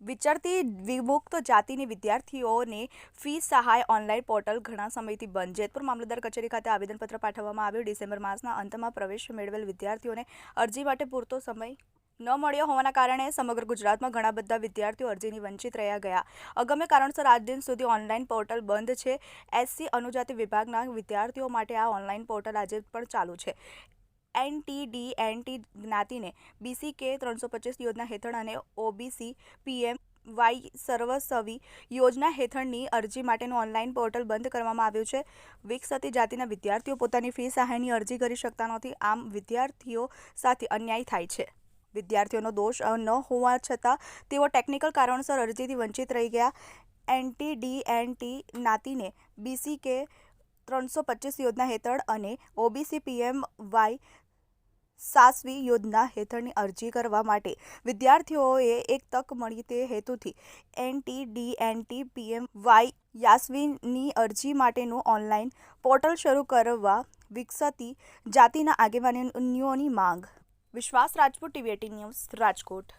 વિચરતી વિમુક્ત જાતિની વિદ્યાર્થીઓને ફી સહાય online portal ઘણા સમયથી બંધ. જેતપુર મામલતદાર કચેરી ખાતે આવેદનપત્ર પાઠવવામાં આવ્યું. ડિસેમ્બર માસના અંતમાં પ્રવેશ મેળવેલ વિદ્યાર્થીઓને અરજી માટે પૂરતો સમય ન મળ્યો હોવાના કારણે સમગ્ર ગુજરાતમાં ઘણા બધા વિદ્યાર્થીઓ અરજીની વંચિત રહ્યા ગયા. અગમ્ય કારણસર આજ દિન સુધી ઓનલાઈન પોર્ટલ બંધ છે. એસસી અનુજાતિ વિભાગના વિદ્યાર્થીઓ માટે આ ઓનલાઈન પોર્ટલ આજે પણ ચાલુ છે. એનટી જ્ઞાતિને બીસી કે ત્રણસો પચીસ યોજના હેઠળ અને ઓબીસી પીએમ વાય સર્વસવી યોજના હેઠળની અરજી માટેનું ઓનલાઈન પોર્ટલ બંધ કરવામાં આવ્યું છે. વિકસતી જાતિના વિદ્યાર્થીઓ પોતાની ફી સહાયની અરજી કરી શકતા નથી. આમ વિદ્યાર્થીઓ સાથે અન્યાય થાય છે. વિદ્યાર્થીઓનો દોષ ન હોવા છતાં તેઓ ટેકનિકલ કારણસર અરજીથી વંચિત રહી ગયા. એનટી ડી એનટી જ્ઞાતિને બીસી કે ત્રણસો પચીસ યોજના હેઠળ અને ઓબીસી પીએમ વાય સાસવી યોજના હેઠળની અરજી કરવા માટે વિદ્યાર્થીઓએ એક તક મળી તે હેતુથી NT D NT PM Y યાસવીની અરજી માટેનું ઓનલાઈન પોર્ટલ શરૂ કરવા વિકસતી જાતિના આગેવાનીઓની માંગ. વિશ્વાસ રાજપૂત ટીવી ન્યૂઝ રાજકોટ.